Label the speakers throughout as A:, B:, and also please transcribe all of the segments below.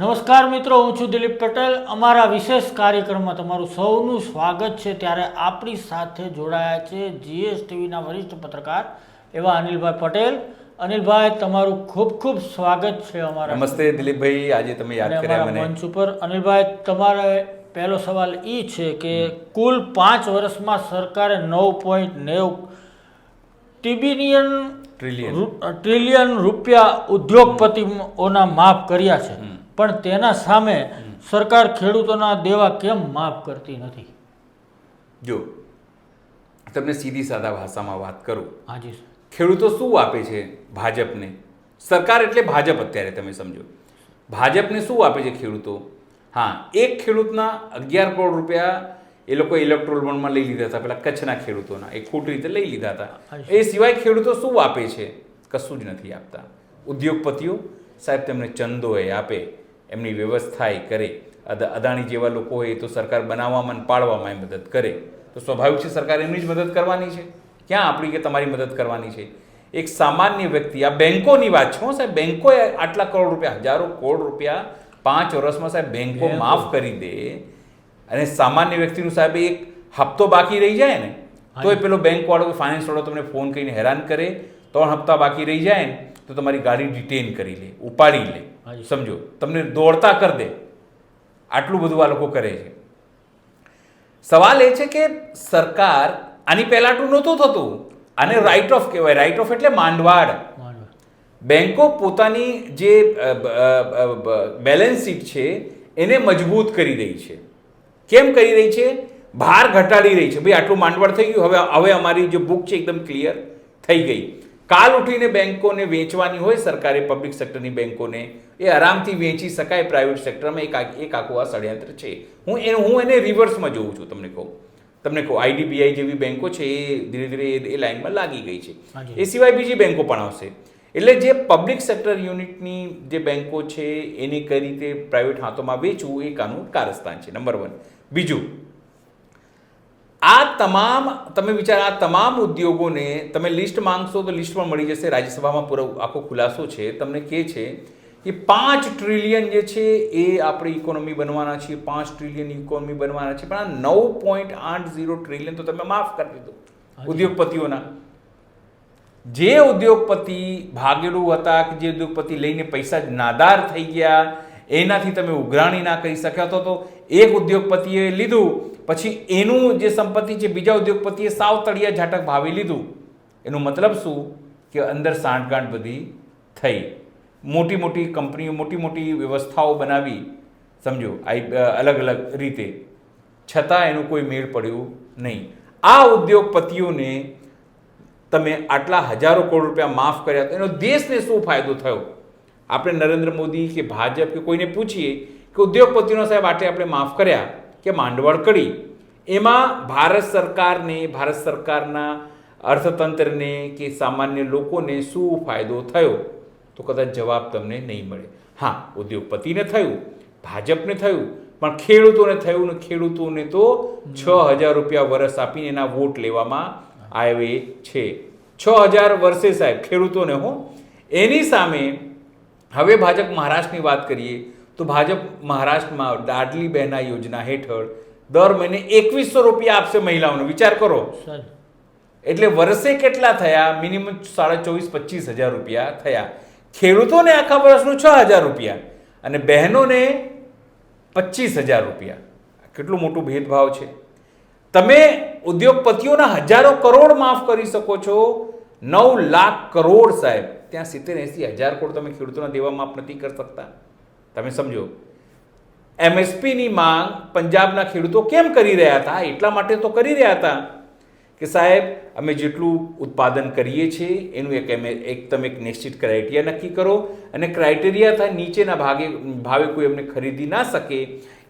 A: નમસ્કાર મિત્રો હું છું દિલીપ પટેલ. અમારા વિશેષ કાર્યક્રમમાં તમારું સૌનું સ્વાગત છે. ત્યારે આપણી સાથે જોડાયા છે જીએસટીવીના વરિષ્ઠ પત્રકાર એવા અનિલભાઈ પટેલ. અનિલભાઈ તમારું ખૂબ ખૂબ સ્વાગત છે અમારા
B: નમસ્તે દિલીપભાઈ આજે તમે યાદ કર્યા મને.
A: મંચ ઉપર. અનિલભાઈ તમારે પહેલો સવાલ એ છે કે કુલ પાંચ વર્ષમાં સરકારે નવ પોઈન્ટ નેવું ટિબિલિયન
B: ટ્રિલિયન.
A: ટ્રિલિયન રૂપિયા ઉદ્યોગપતિઓના માફ કર્યા છે. પણ તેના સામે સરકાર ખેડૂતોના દેવા કેમ માફ કરતી નથી?
B: જો તમને સીધી સાદા ભાષામાં વાત કરું.
A: હાજી
B: ખેડૂતો શું આપે છે ભાજપને? સરકાર એટલે ભાજપ અત્યારે તમે સમજો. ભાજપને શું આપે છે ખેડૂતો? હા એક ખેડૂતના અગિયાર કરોડ રૂપિયા એ લોકો ઇલેક્ટ્રોલ બોન્ડમાં લઈ લીધા હતા પેલા કચ્છના ખેડૂતોના એ ખોટી રીતે લઈ લીધા હતા. એ સિવાય ખેડૂતો શું આપે છે? કશું જ નથી આપતા. ઉદ્યોગપતિઓ સાહેબ તેમને ચંદો એ આપે. એમની વ્યવસ્થા એ કરે. અદ- અદાણી જેવા લોકો હોય એ તો સરકાર બનાવવામાં અને પાડવામાં એ મદદ કરે. તો સ્વાભાવિક છે સરકાર એમની જ મદદ કરવાની છે? ક્યાં આપણી કે તમારી મદદ કરવાની છે? એક સામાન્ય વ્યક્તિ આ બેંકોની વાત છે સાહેબ બેંકોએ આટલા કરોડ રૂપિયા હજારો કરોડ રૂપિયા પાંચ વર્ષમાં સાહેબ બેંકો
A: બેંકો.
B: માફ કરી દે. અને સામાન્ય વ્યક્તિનું સાહેબ એક હપ્તો બાકી રહી જાય ને તો એ પેલો બેંક વાળો ફાઇનાન્સ વાળો તમને ફોન કરીને હેરાન કરે ત્રણ હપ્તા બાકી રહી જાય ને તો તમારી ગાડી ડિટેન કરી લે ઉપાડી લે. સમજો તમને દોડતા કરી દે. આટલું બધું આ લોકો કરે છે. સવાલ એ છે કે સરકાર આની પહેલાં આટલું નહોતું થતું. આને રાઇટ ઓફ કહેવાય. રાઇટ ઓફ એટલે માંડવાડ. બેંકો પોતાની જે બેલેન્સ શીટ છે એને મજબૂત કરી રહી છે. કેમ કરી રહી છે? ભાર ઘટાડી રહી છે. ભાઈ આટલું માંડવાડ થઈ ગયું. હવે હવે અમારી જે બુક છે એકદમ ક્લિયર થઈ ગઈ. કાલ ઉઠીને બેંકોને વેચવાની હોય સરકારે પબ્લિક સેક્ટરની બેંકોને એ આરામથી વેચી શકાય પ્રાઇવેટ સેક્ટરમાં એક એક આખું આ ષડયંત્ર છે. હું એ હું એને રિવર્સમાં જોઉં છું તમને કહું. તમને કહું આઈડીબીઆઈ જેવી બેંકો છે એ ધીરે ધીરે એ- લાઇનમાં લાગી ગઈ છે. એ સિવાય બીજી બેંકો પણ આવશે. એટલે જે પબ્લિક સેક્ટર યુનિટની જે બેંકો છે એની કઈ રીતે પ્રાઇવેટ હાથોમાં વેચવું એ કાનૂન કારસ્તાન છે નંબર વન બીજું આ તમામ તમે વિચાર આ તમામ ઉદ્યોગોને તમે લિસ્ટ માંગશો તો લિસ્ટ પણ મળી જશે. રાજ્યસભામાં પૂરો આખો ખુલાસો છે. તમને કહે છે કે પાંચ ટ્રિલિયન જે છે એ આપણી ઇકોનોમી બનવાના છે. પાંચ ટ્રિલિયન ઇકોનોમી બનવાના છે. પણ આ નવ પોઈન્ટ આઠ ઝીરો ટ્રિલિયન તો તમે માફ કરી દીધું. ઉદ્યોગપતિઓના. જે ઉદ્યોગપતિ ભાગેડું હતા કે જે ઉદ્યોગપતિ લઈને પૈસા નાદાર થઈ ગયા એનાથી તમે ઉઘરાણી ના કરી શક્યા તો એક ઉદ્યોગપતિએ લીધું, પછી એનું જે સંપત્તિ છે, બીજા ઉદ્યોગપતિએ સાવ તળિયા ઝાટક ભાવી લીધું. એનો મતલબ શું? કે અંદર સાંઠગાંઠ બધી થઈ. મોટી મોટી કંપનીઓ, મોટી મોટી વ્યવસ્થાઓ બનાવી. સમજો અલગ અલગ રીતે. છતાં એનું કોઈ મેળ પડ્યું નહીં. આ ઉદ્યોગપતિઓને તમે આટલા હજારો કરોડ રૂપિયા માફ કર્યા તો એનો દેશને શું ફાયદો થયો? આપણે નરેન્દ્ર મોદી કે ભાજપ કે કોઈને પૂછીએ કે ઉદ્યોગપતિનો સાહેબ આટલે આપણે માફ કર્યા કે માંડવળ કરી એમાં ભારત સરકારને, ભારત સરકારના અર્થતંત્રને કે સામાન્ય લોકોને શું ફાયદો થયો? તો કદાચ જવાબ તમને નહીં મળે. હા, ઉદ્યોગપતિને થયું, ભાજપને થયું, પણ ખેડૂતોને થયું ને ખેડૂતોને તો છ હજાર રૂપિયા વર્ષ આપીને એના વોટ લેવામાં આવે છે. છ હજાર વર્ષે સાહેબ ખેડૂતોને, હું. એની સામે હવે ભાજપ મહારાષ્ટ્રની વાત કરીએ તો ભાજપ મહારાષ્ટ્રમાં લાડલી બહેના યોજના હેઠળ દર મહિને એકવીસો રૂપિયા આપશે મહિલાઓને. વિચાર કરો. એટલે વર્ષે કેટલા થયા? મિનિમમ સાડા ચોવીસ પચીસ હજાર રૂપિયા થયા. ખેડૂતોને આખા વર્ષનું છ હજાર રૂપિયા અને બહેનોને પચીસ હજાર રૂપિયા. કેટલું મોટું ભેદભાવ છે. તમે ઉદ્યોગપતિઓના હજારો કરોડ માફ કરી શકો છો. નવ લાખ કરોડ સાહેબ. ત્યાં સિત્તેર એંસી હજાર કરોડ તમે ખેડૂતોના દેવા માફ નથી કરી શકતા. તમે સમજો. એમએસપીની માંગ પંજાબના ખેડૂતો કેમ કરી રહ્યા હતા? એટલા માટે તો કરી રહ્યા હતા કે સાહેબ, અમે જેટલું ઉત્પાદન કરીએ છીએ, એનું એક એમ એક તમે એક નિશ્ચિત ક્રાઇટેરિયા નક્કી કરો અને ક્રાઇટેરિયા થાય નીચેના ભાગે, ભાવે કોઈ એમને ખરીદી ના શકે,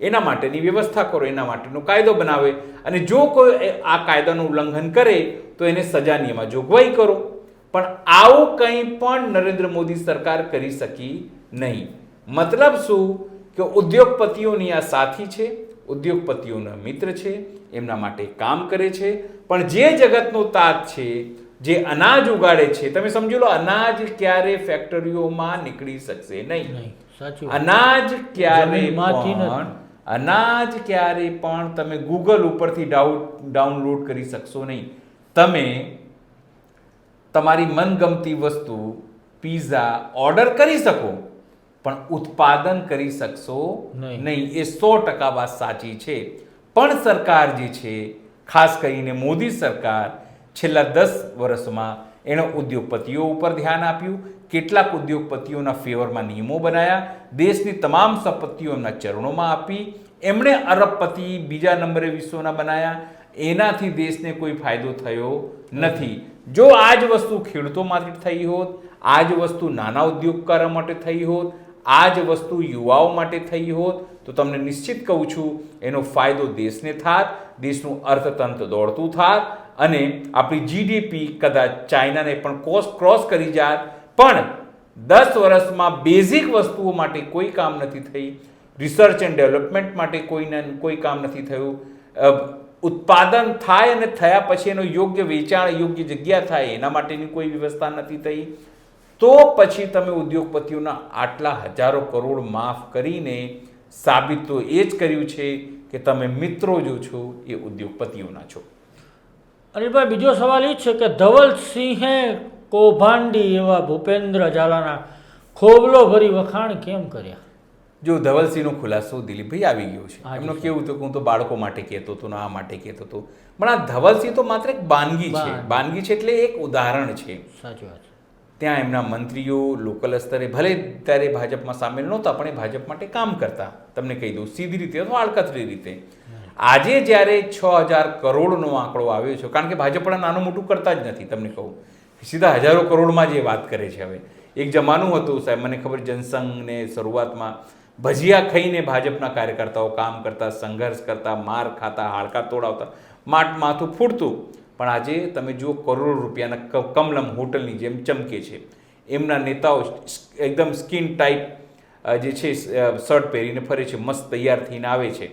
B: એના માટેની વ્યવસ્થા કરો, એના માટેનો કાયદો બનાવે અને જો કોઈ આ કાયદાનું ઉલ્લંઘન કરે, તો એને સજાની એમાં જોગવાઈ કરો. પણ આવું કંઈ પણ નરેન્દ્ર મોદી સરકાર કરી શકી નહીં. મતલબ શું? કે ઉદ્યોગપતિઓની આ સાથી છે ઉદ્યોગપતિઓના મિત્ર છે એમના માટે કામ કરે છે. પણ જે જગતનો તાત છે જે અનાજ ઉગાડે છે તમે સમજી લો અનાજ ક્યારે ફેક્ટરીઓમાં નીકળી શકશે નહીં. અનાજ ક્યારે પણ અનાજ ક્યારે પણ તમે ગૂગલ ઉપરથી ડાઉનલોડ કરી શકશો નહીં. તમે તમારી મનગમતી વસ્તુ પીઝા ઓર્ડર કરી શકો. પણ ઉત્પાદન કરી શકશો
A: નહીં.
B: એ સો ટકા વાત સાચી છે. પણ સરકાર જે છે ખાસ કરીને મોદી સરકાર છેલ્લા દસ વર્ષમાં એણે ઉદ્યોગપતિઓ ઉપર ધ્યાન આપ્યું કેટલાક ઉદ્યોગપતિઓના ફેવરમાં નિયમો બનાયા દેશની તમામ સંપત્તિઓ એમના ચરણોમાં આપી એમણે અરબપતિ બીજા નંબરે વિશ્વના બનાયા. એનાથી દેશને કોઈ ફાયદો થયો નથી. જો આ જ વસ્તુ ખેડૂતો માટે થઈ હોત આ જ વસ્તુ નાના ઉદ્યોગકારો માટે થઈ હોત આ જ વસ્તુ યુવાઓ માટે થઈ હોત, તો તમને નિશ્ચિત કહું છું, એનો ફાયદો દેશને થાત, દેશનું અર્થતંત્ર દોડતું થાત, અને આપણી જીડીપી કદાચ ચાઇનાને પણ કોસ, ક્રોસ કરી જાત. પણ દસ વર્ષમાં બેઝિક વસ્તુઓ માટે કોઈ કામ નથી થઈ, રિસર્ચ એન્ડ ડેવલપમેન્ટ માટે કોઈને કોઈ કામ નથી થયું. ઉત્પાદન થાય અને થયા પછી એનો યોગ્ય વેચાણ, યોગ્ય જગ્યા થાય, એના માટેની કોઈ વ્યવસ્થા નથી થઈ. તો પછી તમે ઉદ્યોગપતિઓના આટલા હજારો કરોડ માફ કરીને સાબિત તો એ જ કર્યું છે કે તમે મિત્રો જો છો એ ઉદ્યોગપતિઓના છો.
A: અનિલભાઈ બીજો સવાલ એ છે કે ધવલસિંહે કૌભાંડી એવા ભૂપેન્દ્ર ઝાલાના ખોબલો ભરી વખાણ કેમ કર્યા?
B: જો ધવલસિંહનો ખુલાસો દિલીપભાઈ આવી ગયો છે. એમનો કેવું હતું કે હું તો બાળકો માટે કહેતો હતો ને આ માટે કહેતો હતો. પણ આ ધવલસિંહ તો માત્ર એક બાનગી છે.
A: બાનગી.
B: છે એટલે એક ઉદાહરણ છે.
A: સાચી વાત
B: ત્યાં એમના મંત્રીઓ લોકલ સ્તરે, ભલે ત્યારે ભાજપમાં સામેલ નહોતા, પણ એ ભાજપ માટે કામ કરતા. તમને કહી દઉં, સીધી રીતે અથવા આડકતરી રીતે. આજે જ્યારે છ હજાર કરોડનો આંકડો આવ્યો છે, કારણ કે ભાજપ પણ નાનું મોટું કરતા જ નથી, તમને કહું. સીધા હજારો કરોડમાં જે વાત કરે છે હવે. એક જમાનું હતું, સાહેબ, મને ખબર જનસંઘને શરૂઆતમાં ભજીયા ખાઈને ભાજપના કાર્યકર્તાઓ કામ કરતા, સંઘર્ષ કરતા, માર ખાતા, હાડકા તોડાવતા, માટ માથું ફૂટતું. પણ આજે તમે જુઓ કરોડો રૂપિયાના કમલમ હોટલની જેમ ચમકે છે. એમના નેતાઓ એકદમ સ્કિન ટાઈપ જે છે શર્ટ પહેરીને ફરે છે, મસ્ત તૈયાર થઈને આવે છે.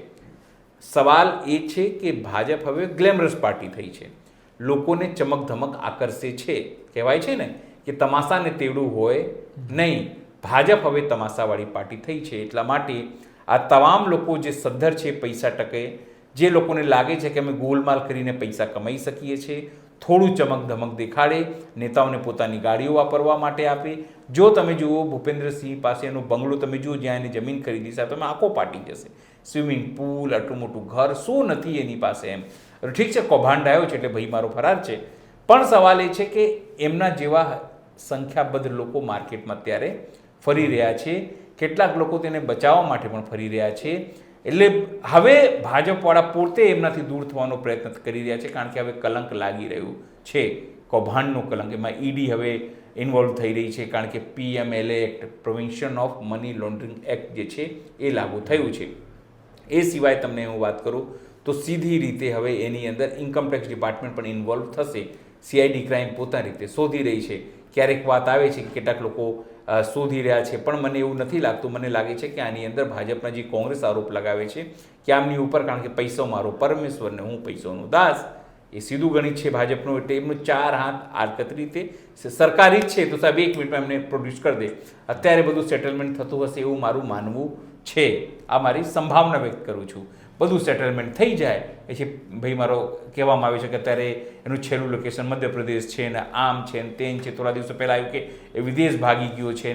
B: સવાલ એ છે કે ભાજપ હવે ગ્લેમરસ પાર્ટી થઈ છે. લોકોને ચમક ધમક આકર્ષે છે. કહેવાય છે ને કે તમાશાને તેવડું હોય નહીં. ભાજપ હવે તમાશાવાળી પાર્ટી થઈ છે એટલા માટે આ તમામ લોકો જે સદ્ધર છે, પૈસા ટકે જે લોકોને લાગે છે કે અમે ગોલમાલ કરીને પૈસા કમાઈ શકીએ છીએ, થોડું ચમક ધમક દેખાડે, નેતાઓને પોતાની ગાડીઓ વાપરવા માટે આપે. જો તમે જુઓ, ભૂપેન્દ્રસિંહ પાસેનો બંગલો તમે જુઓ, જ્યાં એની જમીન ખરીદી છે, તમે આંખો પાટી જશે. સ્વિમિંગ પુલ, આટલું મોટું ઘર, શું નથી એની પાસે એમ. ઠીક છે, કૌભાંડ આવ્યો છે એટલે ભાઈ મારો ફરાર છે. પણ સવાલ એ છે કે એમના જેવા સંખ્યાબદ્ધ લોકો માર્કેટમાં અત્યારે ફરી રહ્યા છે. કેટલાક લોકો તેને બચાવવા માટે પણ ફરી રહ્યા છે. એટલે હવે ભાજપવાળા પોતે એમનાથી દૂર થવાનો પ્રયત્ન કરી રહ્યા છે, કારણ કે હવે કલંક લાગી રહ્યું છે, કૌભાંડનું કલંક. એમાં ઈડી હવે ઇન્વોલ્વ થઈ રહી છે, કારણ કે PMLA act prevention of money laundering act જે છે, એ લાગુ થયું છે. એ સિવાય તમને હું વાત કરું, તો સીધી રીતે હવે એની અંદર ઇન્કમટેક્સ ડિપાર્ટમેન્ટ પણ ઇન્વોલ્વ થશે. સીઆઈડી ક્રાઇમ પોતાની રીતે શોધી રહી છે. ક્યારેક વાત આવે છે કે કેટલાક લોકો શોધી રહ્યા છે. પણ મને એવું નથી લાગતું. મને લાગે છે કે આની અંદર ભાજપના જે કોંગ્રેસ આરોપ લગાવે છે, કે આમની ઉપર કારણ કે પૈસો મારો પરમેશ્વરને, હું પૈસોનો દાસ. એ સીધું ગણિત છે ભાજપનું. એટલે એમનું ચાર હાથ આડકત રીતે સરકારી જ છે. તો સાહેબ, એક મિનિટમાં એમને પ્રોડ્યુસ કરી દે. અત્યારે બધું સેટલમેન્ટ થતું હશે એવું મારું માનવું છે. આ મારી સંભાવના વ્યક્ત કરું છું. બધું સેટલમેન્ટ થઈ જાય. પછી ભાઈ મારો કહેવામાં આવ્યું છે કે અત્યારે એનું છેલ્લું લોકેશન મધ્યપ્રદેશ છે ને આમ છે ને તેમ છે. થોડા દિવસો પહેલાં આવ્યું કે એ વિદેશ ભાગી ગયો છે.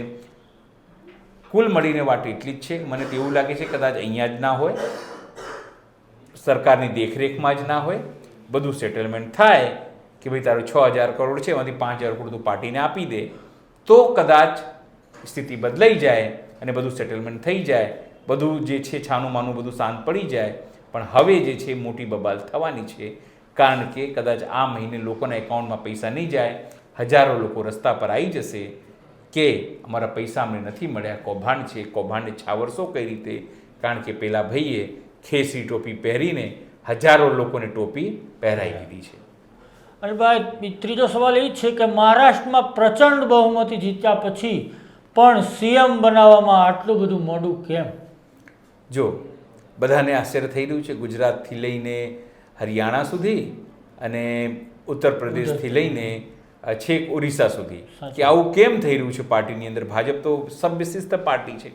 B: કુલ મળીને વાત એટલી જ છે. મને તો એવું લાગે છે કદાચ અહીંયા જ ના હોય, સરકારની દેખરેખમાં જ ના હોય. બધું સેટલમેન્ટ થાય કે ભાઈ તારું છ હજાર કરોડ છે, એમાંથી પાંચ હજાર કરોડ તું પાર્ટીને આપી દે, તો કદાચ સ્થિતિ બદલાઈ જાય અને બધું સેટલમેન્ટ થઈ જાય. બધું જે છે છાનું માનું બધું શાંત પડી જાય, પણ હવે જે છે મોટી બબાલ થવાની છે, કારણ કે કદાચ આ મહિને લોકોના એકાઉન્ટમાં પૈસા નહીં જાય, હજારો લોકો રસ્તા પર આવી જશે કે અમારા પૈસા અમને નથી મળ્યા, કૌભાંડ છે કૌભાંડને છાવરશો કઈ રીતે, કારણ કે પેલા ભાઈએ ખેસી ટોપી પહેરીને હજારો લોકોને ટોપી પહેરાવી દીધી છે.
A: અને ભાઈ ત્રીજો સવાલ એ છે કે મહારાષ્ટ્રમાં પ્રચંડ બહુમતી જીત્યા પછી પણ સીએમ બનાવવામાં આટલું બધું મોડું કેમ?
B: જો બધાને આશ્ચર્ય થઈ રહ્યું છે ગુજરાતથી લઈને હરિયાણા સુધી અને ઉત્તર પ્રદેશથી લઈને છેક ઓરિસ્સા સુધી. કે આવું કેમ થઈ રહ્યું છે પાર્ટીની અંદર? ભાજપ તો સબવિશિષ્ટ પાર્ટી છે.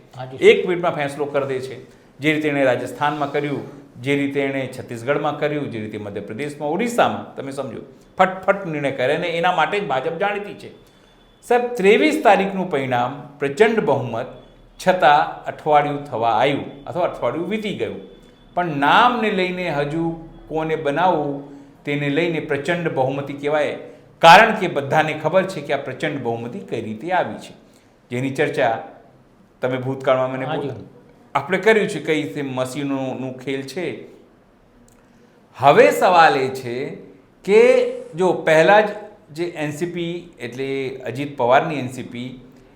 B: એક મિનિટમાં ફેંસલો કરી દે છે. જે રીતે એણે રાજસ્થાનમાં કર્યું જે રીતે એણે છત્તીસગઢમાં કર્યું જે રીતે મધ્યપ્રદેશમાં ઓડિશામાં તમે સમજો ફટફટ નિર્ણય કરે અને એના માટે જ ભાજપ જાણીતી છે. સાહેબ ત્રેવીસ તારીખનું પરિણામ પ્રચંડ બહુમત છતાં અઠવાડિયું થવા આવ્યું અથવા અઠવાડિયું વીતી ગયું. પણ નામને લઈને હજુ કોને બનાવવું તેને લઈને પ્રચંડ બહુમતી કહેવાય. કારણ કે બધાને ખબર છે કે આ પ્રચંડ બહુમતી કઈ રીતે આવી છે. જેની ચર્ચા તમે ભૂતકાળમાં મને. આપણે કર્યું છે કઈ રીતે મશીનોનું ખેલ છે? હવે સવાલ એ છે કે જો પહેલાં જ જે એનસીપી એટલે અજીત પવારની એનસીપી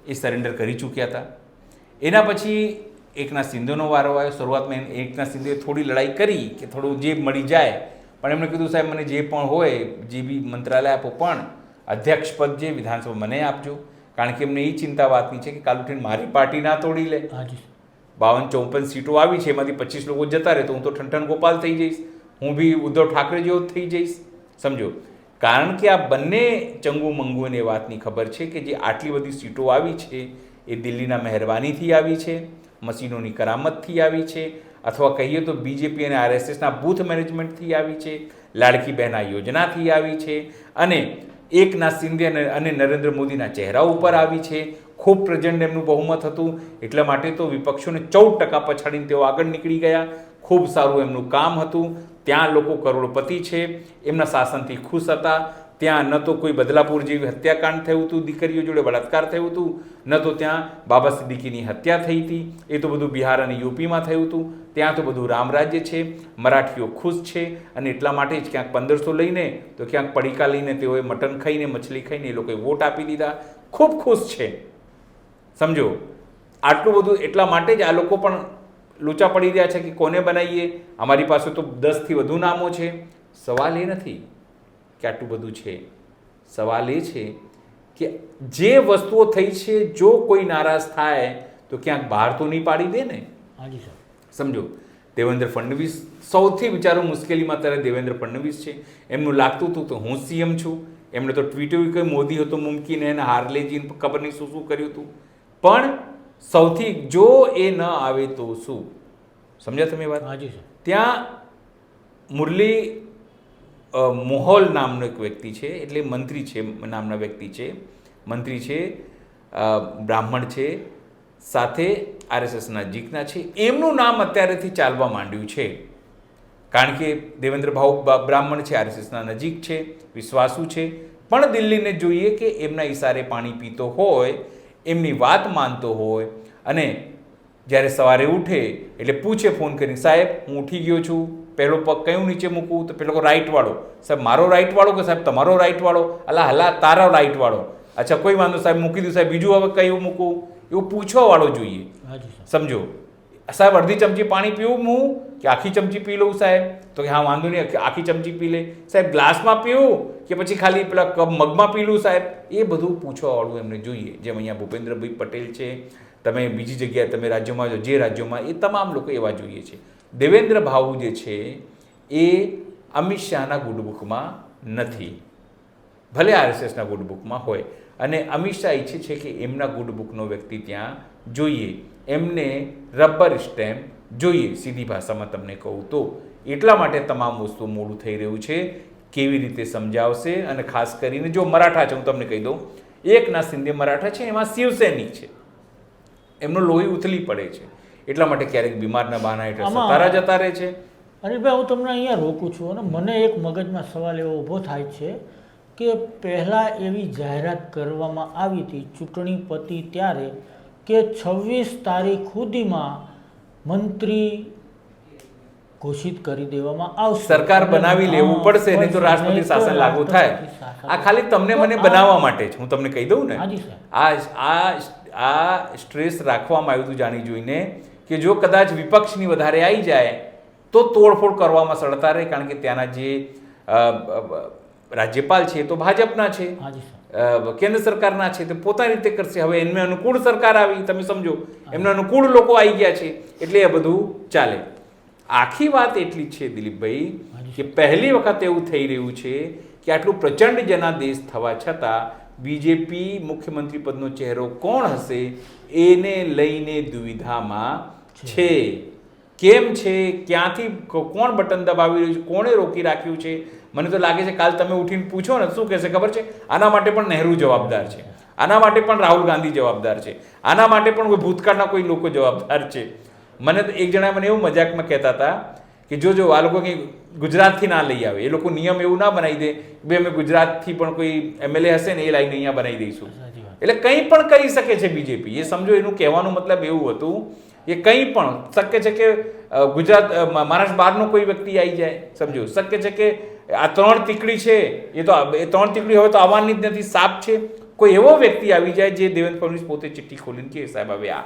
B: એ સરેન્ડર કરી ચૂક્યા હતા. એના પછી એકના સિંધુનો વારો આવ્યો. શરૂઆતમાં એકના સિંધુએ થોડી લડાઈ કરી કે થોડું જે મળી જાય. પણ એમણે કીધું સાહેબ મને જે પણ હોય જે બી મંત્રાલય આપો પણ અધ્યક્ષ પદ જે વિધાનસભા મને આપજો. કારણ કે એમને એ ચિંતા વાતની છે કે કાલ ઉઠીને મારી પાર્ટી ના તોડી લે. બાવન ચોપન સીટો આવી છે એમાંથી પચીસ લોકો જતા રહે તો હું તો ઠંઠન ગોપાલ થઈ જઈશ. હું બી ઉદ્ધવ ઠાકરે જેવો થઈ જઈશ. સમજો? કારણ કે આ બંને ચંગુ મંગુ અને વાતની ખબર છે કે જે આટલી બધી સીટો આવી છે એ દિલ્હીના મહેરબાનીથી આવી છે, મશીનોની કરામતથી આવી છે, અથવા કહીએ તો બીજેપી અને આરએસએસના બૂથ મેનેજમેન્ટથી આવી છે, લાડકી બહેના યોજનાથી આવી છે, અને એકના અને અને નરેન્દ્ર મોદીના ચહેરા ઉપર આવી છે. ખૂબ પ્રચંડ એમનું બહુમત હતું, એટલા માટે તો વિપક્ષોને ચૌદ ટકા પછાડીને તેઓ આગળ નીકળી ગયા. ખૂબ સારું એમનું કામ હતું. ત્યાં લોકો કરોડપતિ છે. એમના શાસનથી ખુશ હતા. ત્યાં ન તો કોઈ બદલાપુર જેવી હત્યાકાંડ થયું હતું, દીકરીઓ જોડે બળાત્કાર થયું હતું, ન તો ત્યાં બાબા સિદ્દીકીની હત્યા થઈ હતી, એ તો બધું બિહાર અને યુપીમાં થયું હતું, ત્યાં તો બધું રામરાજ્ય છે, મરાઠીઓ ખુશ છે, અને એટલા માટે જ ક્યાંક પંદરસો લઈને, તો ક્યાંક પડીકા લઈને તેઓએ મટન ખાઈને, મછલી ખાઈને એ લોકોએ વોટ આપી દીધા. ખૂબ ખુશ છે. સમજો? આટલું બધું એટલા માટે જ આ લોકો પણ લોચા પડી રહ્યા છે કે કોને બનાવીએ? અમારી પાસે તો દસથી વધુ નામો છે. સવાલ એ નથી કે આટલું બધું છે. સવાલ એ છે કે જે વસ્તુઓ થઈ છે જો કોઈ નારાજ થાય તો ક્યાંક બહાર તો નહીં પાડી દે ને?
A: હાજી સર
B: સમજો? દેવેન્દ્ર ફડણવીસ સૌથી વિચારો મુશ્કેલીમાં અત્યારે દેવેન્દ્ર ફડણવીસ છે. એમનું લાગતું હતું તો હું સીએમ છું. એમણે તો ટ્વીટર કે મોદી હતો મુમકીને એને હારલેજી ખબર નહીં શું શું કર્યું હતું. પણ સૌથી જો એ ન આવે તો શું? સમજ્યા તમે વાત?
A: હાજી
B: ત્યાં મુરલી મોહોલ નામનો એક વ્યક્તિ છે, એટલે મંત્રી છે, નામના વ્યક્તિ છે. મંત્રી છે બ્રાહ્મણ છે, સાથે આરએસએસના જીકના છે. એમનું નામ અત્યારેથી ચાલવા માંડ્યું છે. કારણ કે દેવેન્દ્ર ભાઉ બ્રાહ્મણ છે, આરએસએસના નજીક છે, વિશ્વાસુ છે. પણ દિલ્હીને જોઈએ કે એમના ઈશારે પાણી પીતો હોય, એમની વાત માનતો હોય, અને જ્યારે સવારે ઉઠે, એટલે પૂછે ફોન કરીને, સાહેબ, હું ઉઠી ગયો છું. પહેલો પગ કયું નીચે મૂકું તો પેલો રાઇટવાળો સાહેબ મારો રાઇટવાળો કે સાહેબ તમારો રાઈટ વાળો? અલા હલા તારો રાઇટવાળો અચ્છા કોઈ વાંધો સાહેબ મૂકી દઉં. સાહેબ બીજું હવે કયું મૂકું એવું પૂછવા વાળો જોઈએ. સમજો. સાહેબ અડધી ચમચી પાણી પીવું હું કે આખી ચમચી પી લઉં સાહેબ? તો કે હા વાંધો નહીં આખી- આખી ચમચી પી લે. સાહેબ ગ્લાસમાં પીવું કે પછી ખાલી પેલા કપ મગમાં પી લઉં સાહેબ? એ બધું પૂછવાવાળું એમને જોઈએ. જેમ અહીંયા ભૂપેન્દ્રભાઈ પટેલ છે તમે બીજી જગ્યાએ તમે રાજ્યોમાં જો જે રાજ્યોમાં એ તમામ લોકો એવા જોઈએ છે. દેવેન્દ્ર ભાવુ જે છે એ અમિત શાહના ગુડબુકમાં નથી. ભલે આરએસએસના ગુડબુકમાં હોય. અને અમિત શાહ ઈચ્છે છે કે એમના ગુડબુકનો વ્યક્તિ ત્યાં જોઈએ. એમને રબર સ્ટેમ્પ જોઈએ, સીધી ભાષામાં તમને કહું તો. એટલા માટે તમામ વસ્તુ મોડું થઈ રહ્યું છે. કેવી રીતે સમજાવશે અને ખાસ કરીને જો મરાઠા છે, હું તમને કહી દઉં. એકના સિંધે મરાઠા છે, એમાં શિવસૈનિક છે. એમનું લોહી ઉથલી પડે છે. એટલા માટે ક્યારેક બીમારના બહાના હેઠળ સતારા જતા રહે છે.
A: અનિલભાઈ હું તમને અહીંયા રોકું છું અને મને એક મગજમાં સવાલ એવો ઊભો થાય છે કે પહેલાં એવી જાહેરાત કરવામાં આવી હતી ચૂંટણી પતી ત્યારે કે છવ્વીસ તારીખ સુધીમાં મંત્રી ઘોષિત કરી દેવામાં આવશે.
B: સરકાર બનાવી લેવું પડશે નહીં તો રાષ્ટ્રપતિ શાસન લાગુ થાય. આ ખાલી તમને મને બનાવવા માટે જ હું તમને કહી દઉં ને. આ આ આ સ્ટ્રેસ રાખવામાં આવ્યું હતું જાણી જોઈને. કે જો કદાચ વિપક્ષની વધારે આવી જાય તો તોડફોડ કરવામાં સરળતા રહે કારણ કે ત્યાંના જે રાજ્યપાલ છે તો ભાજપના છે. કેન્દ્ર સરકારના છે તે પોતાની રીતે કરશે. હવે એમને અનુકૂળ સરકાર આવી તમે સમજો. એમને અનુકૂળ લોકો આવી ગયા છે એટલે એ બધું ચાલે. આખી વાત એટલી છે દિલીપભાઈ કે પહેલી વખત એવું થઈ રહ્યું છે કે આટલું પ્રચંડ જનાદેશ થવા છતાં બીજેપી મુખ્યમંત્રી પદનો ચહેરો કોણ હશે એને લઈને દુવિધામાં છે. કેમ છે? ક્યાંથી કોણ બટન દબાવી રહ્યું છે? કોણે રોકી રાખ્યું છે? મને તો લાગે છે કાલ તમે ઉઠીને પૂછો ને શું કહેશે ખબર છે? આના માટે પણ નહેરુ જવાબદાર છે. આના માટે પણ રાહુલ ગાંધી જવાબદાર છે. આના માટે પણ કોઈ ભૂતકાળના કોઈ લોકો જવાબદાર છે. મને તો એક જણા મને એવું મજાકમાં કહેતા હતા કે જો જો આ લોકો કંઈ ગુજરાતથી ના લઈ આવે એ લોકો નિયમ એવું ના બનાવી દે કે ભાઈ અમે ગુજરાતથી પણ કોઈ એમએલએ હશે ને એ લાઈને અહીંયા બનાવી દઈશું. એટલે કંઈ પણ કરી શકે છે બીજેપી. એ સમજો એનું કહેવાનું મતલબ એવું હતું એ કંઈ પણ શક્ય છે કે ગુજરાત મહારાષ્ટ્ર બહારનો કોઈ વ્યક્તિ આવી જાય સમજો શક્ય છે કે આ ત્રણ તીકડી છે, એ તો એ ત્રણ તીકડી હવે તો આવવાની જ નથી, સાપ છે. કોઈ એવો વ્યક્તિ આવી જાય જે દેવેન્દ્ર ફડણવીસ પોતે ચિઠ્ઠી ખોલીને કે સાહેબ, હવે આ.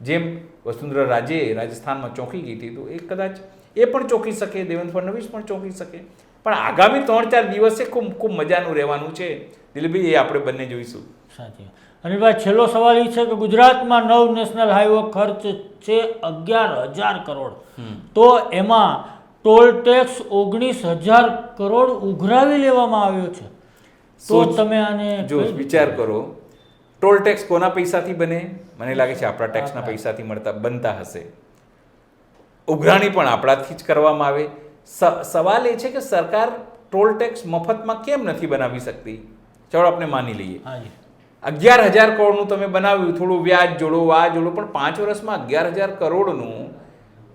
B: જેમ વસુંધરા રાજે રાજસ્થાનમાં ચોંકી ગઈ હતી, તો એ કદાચ એ પણ ચોંકી શકે, દેવેન્દ્ર ફડણવીસ પણ ચોંકી શકે. પણ આગામી ત્રણ ચાર દિવસે ખૂબ ખૂબ મજાનું રહેવાનું છે. દિલીપભાઈ, એ આપણે બંને જોઈશું.
A: સાચી. અનિલભાઈ છેલ્લો સવાલ એ છે કે ગુજરાતમાં નવ નેશનલ હાઈવે ખર્ચ છે અગિયાર હજાર કરોડ. તો એમાં ટોલ ટેક્સ ઓગણીસ હજાર કરોડ ઉઘરાવી લેવામાં આવ્યો છે. તો તમે આને
B: જો વિચાર કરો ટોલ ટેક્સ કોના પૈસાથી બને? મને લાગે છે આપણા ટેક્સના પૈસાથી મળતા બનતા હશે. ઉઘરાણી પણ આપણાથી જ કરવામાં આવે. સવાલ એ છે કે સરકાર ટોલ ટેક્સ મફતમાં કેમ નથી બનાવી શકતી? ચાલો આપણે માની લઈએ. અગિયાર હજાર કરોડનું તમે બનાવ્યું થોડું વ્યાજ જોડો આ જોડો પણ પાંચ વર્ષમાં અગિયાર હજાર કરોડનું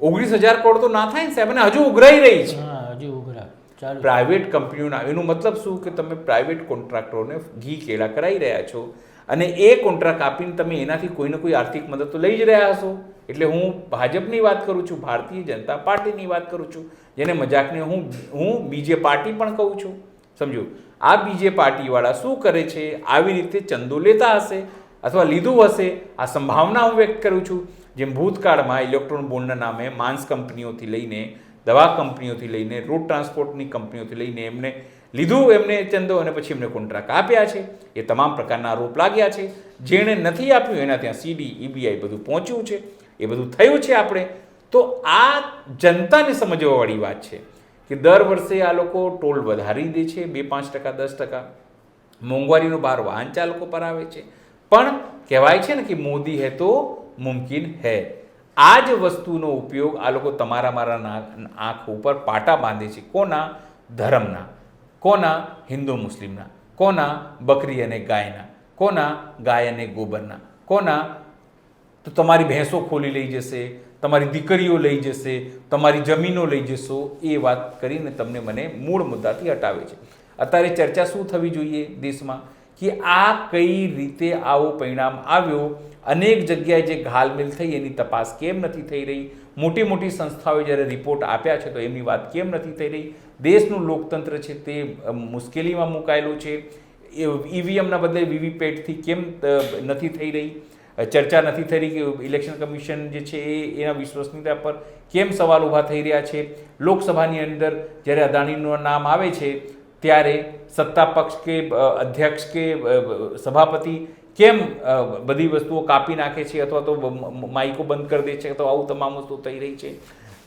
B: ઓગણીસ હજાર કરોડ તો ના થાય ને સાહેબ અને હજુ ઉઘરાઈ રહી છે.
A: હા હજી ઉઘરાવ
B: પ્રાઇવેટ કંપનીઓના એનું મતલબ શું કે તમે પ્રાઇવેટ કોન્ટ્રાક્ટરોને ઘી કેળા કરાવી રહ્યા છો અને એ કોન્ટ્રાક્ટ આપીને તમે એનાથી કોઈને કોઈ આર્થિક મદદ તો લઈ જ રહ્યા હશો. એટલે હું ભાજપની વાત કરું છું ભારતીય જનતા પાર્ટીની વાત કરું છું જેને મજાકને હું હું બીજે પાર્ટી પણ કહું છું. સમજો? આ બીજે પાર્ટીવાળા શું કરે છે? આવી રીતે ચંદો લેતા હશે અથવા લીધું હશે? આ સંભાવના હું વ્યક્ત કરું છું. જેમ ભૂતકાળમાં ઇલેક્ટ્રોન બોન્ડના નામે માંસ કંપનીઓથી લઈને દવા કંપનીઓથી લઈને રોડ ટ્રાન્સપોર્ટની કંપનીઓથી લઈને એમને લીધું, એમને ચંદો અને પછી એમને કોન્ટ્રાક્ટ આપ્યા છે. એ તમામ પ્રકારના આરોપ લાગ્યા છે. જેણે નથી આપ્યું, એના ત્યાં સીડી ઈબીઆઈ બધું પહોંચ્યું છે. એ બધું થયું છે આપણે. તો આ જનતાને સમજવાવાળી વાત છે. કે દર વર્ષે આ લોકો ટોલ વધારી દે છે, બે પાંચ ટકા, દસ ટકા. મોંઘવારીનો બાર વાહન ચાલકો પર આવે છે. પણ કહેવાય છે ને કે મોદી હે તો મુમકિન હૈ. આ જ વસ્તુનો ઉપયોગ આ લોકો તમારા મારા આંખ ઉપર પાટા બાંધે છે. કોના? ધર્મના. કોના? હિન્દુ મુસ્લિમના. કોના? બકરી અને ગાયના. કોના? ગાય અને ગોબરના. કોના? તો તમારી ભેંસો ખોલી લઈ જશે. તમારી દીકરીઓ લઈ જશે, તમારી જમીનો લઈ જશો, એ વાત કરીને તમને મને મૂળ મુદ્દાથી હટાવે છે. અત્યારે ચર્ચા શું થવી જોઈએ દેશમાં? કે આ કઈ રીતે આવો પરિણામ આવ્યો? અનેક જગ્યાએ જે ઘાલમેલ થઈ એની તપાસ કેમ નથી થઈ રહી? મોટી મોટી સંસ્થાઓએ જ્યારે રિપોર્ટ આપ્યા છે તો એમની વાત કેમ નથી થઈ રહી? દેશનું લોકતંત્ર છે તે મુશ્કેલીમાં મુકાયેલું છે. ઈવીએમના બદલે વીવીપેટથી કેમ નથી થઈ રહી? ચર્ચા નથી થઈ રહી કે ઇલેક્શન કમિશન જે છે એ એના વિશ્વસનીયતા પર કેમ સવાલ ઊભા થઈ રહ્યા છે? લોકસભાની અંદર જ્યારે અદાણીનું નામ આવે છે, ત્યારે સત્તા પક્ષ કે અધ્યક્ષ કે સભાપતિ કેમ બધી વસ્તુઓ કાપી નાખે છે અથવા તો માઇકો બંધ કરી દે છે તો આવું તમામ વસ્તુ થઈ રહી છે?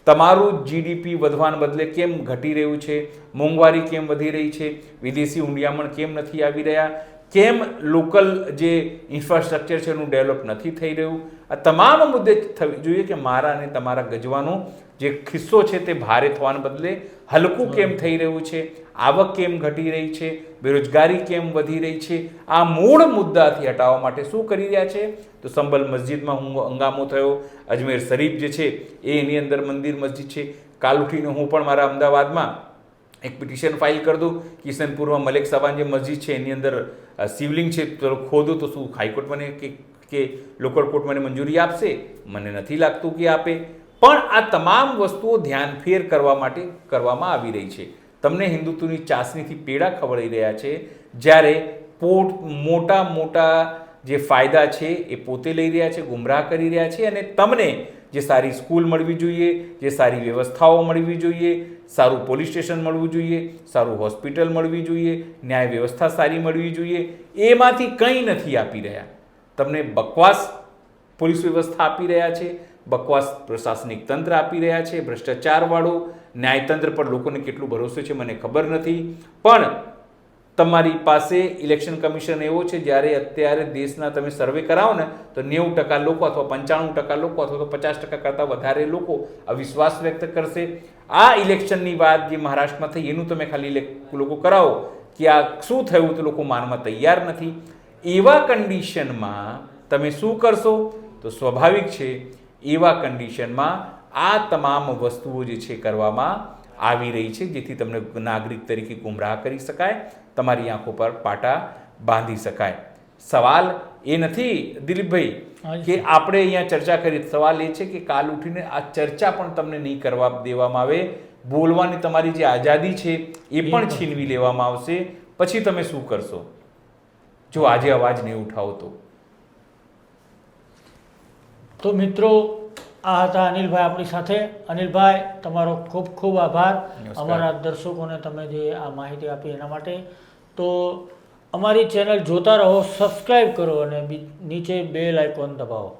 B: તમારું જીડીપી વધવાને બદલે કેમ ઘટી રહ્યું છે? મોંઘવારી કેમ વધી રહી છે? વિદેશી ઊંડિયામણ કેમ નથી આવી રહ્યા? કેમ લોકલ જે ઇન્ફ્રાસ્ટ્રક્ચર છે એનું ડેવલપ નથી થઈ રહ્યું? આ તમામ મુદ્દે થવી જોઈએ કે મારા અને તમારા ગજવાનો જે ખિસ્સો છે તે ભારે થવાને બદલે હલકું કેમ થઈ રહ્યું છે? આવક કેમ ઘટી રહી છે? બેરોજગારી કેમ વધી રહી છે? આ મૂળ મુદ્દાથી હટાવવા માટે શું કરી રહ્યા છે? તો સંબલ મસ્જિદમાં હું હંગામો થયો. અજમેર શરીફ જે છે એ એની અંદર મંદિર મસ્જિદ છે. કાલ ઉઠીને હું પણ મારા અમદાવાદમાં એક પિટિશન ફાઇલ કરી દઉં. કિશનપુરમાં મલેક સાબાન જે મસ્જિદ છે, એની અંદર શિવલિંગ છે ખોદો તો શું હાઈકોર્ટ મને કે કે લોકલ કોર્ટ મને મંજૂરી આપશે? મને નથી લાગતું કે આપે. પણ આ તમામ વસ્તુઓ ધ્યાનફેર કરવા માટે કરવામાં આવી રહી છે. તમને હિન્દુત્વની ચાસણીથી પેડા ખવડાઈ રહ્યા છે. જ્યારે પોટ મોટા મોટા જે ફાયદા છે, એ પોતે લઈ રહ્યા છે, ગુમરાહ કરી રહ્યા છે અને તમને જે સારી સ્કૂલ મળવી જોઈએ, જે સારી વ્યવસ્થાઓ મળવી જોઈએ, સારું પોલીસ સ્ટેશન મળવું જોઈએ, સારું હોસ્પિટલ મળવી જોઈએ, ન્યાય વ્યવસ્થા સારી મળવી જોઈએ, એમાંથી કંઈ નથી આપી રહ્યા. તમને બકવાસ પોલીસ વ્યવસ્થા આપી રહ્યા છે, બકવાસ પ્રશાસનિક તંત્ર આપી રહ્યા છે, ભ્રષ્ટાચારવાળું ન્યાયતંત્ર પર લોકોને કેટલું ભરોસો છે મને ખબર નથી. પણ તમારી પાસે ઇલેક્શન કમિશન એવો છે, જ્યારે અત્યારે દેશના તમે સર્વે કરાવો ને, તો નેવું ટકા લોકો અથવા પંચાણું ટકા લોકો અથવા તો પચાસ ટકા કરતાં વધારે લોકો આ વિશ્વાસ વ્યક્ત કરશે. આ ઇલેક્શનની વાત જે મહારાષ્ટ્રમાં થઈ, એનું તમે ખાલી લોકો કરાવો કે આ શું થયું તો લોકો માનવા તૈયાર નથી. એવા કન્ડિશનમાં તમે શું કરશો? તો સ્વાભાવિક છે, એવા કન્ડિશનમાં આ તમામ વસ્તુઓ જે છે, કરવામાં આવી રહી છે, જેથી તમને નાગરિક તરીકે ગુમરાહ કરી શકાય. તમારી આંખો પર પાટા બાંધી શકાય. સવાલ એ નથી દિલીપભાઈ કે આપણે અહીંયા ચર્ચા કરી સવાલ એ છે કે કાલ ઉઠીને આ ચર્ચા પણ તમને નહીં કરવા દેવામાં આવે. બોલવાની તમારી જે આઝાદી છે એ પણ. છીનવી લેવામાં આવશે. પછી તમે શું કરશો? જો આજે અવાજ નહીં ઉઠાવો તો.
A: તો મિત્રો આ હતા અનિલભાઈ આપણી સાથે. અનિલભાઈ તમારો ખૂબ ખૂબ આભાર. અમારા દર્શકોને તમે જે આ માહિતી આપી એના માટે તો અમારી ચેનલ જોતા રહો સબસ્ક્રાઈબ કરો અને નીચે બેલ આઇકોન દબાવો.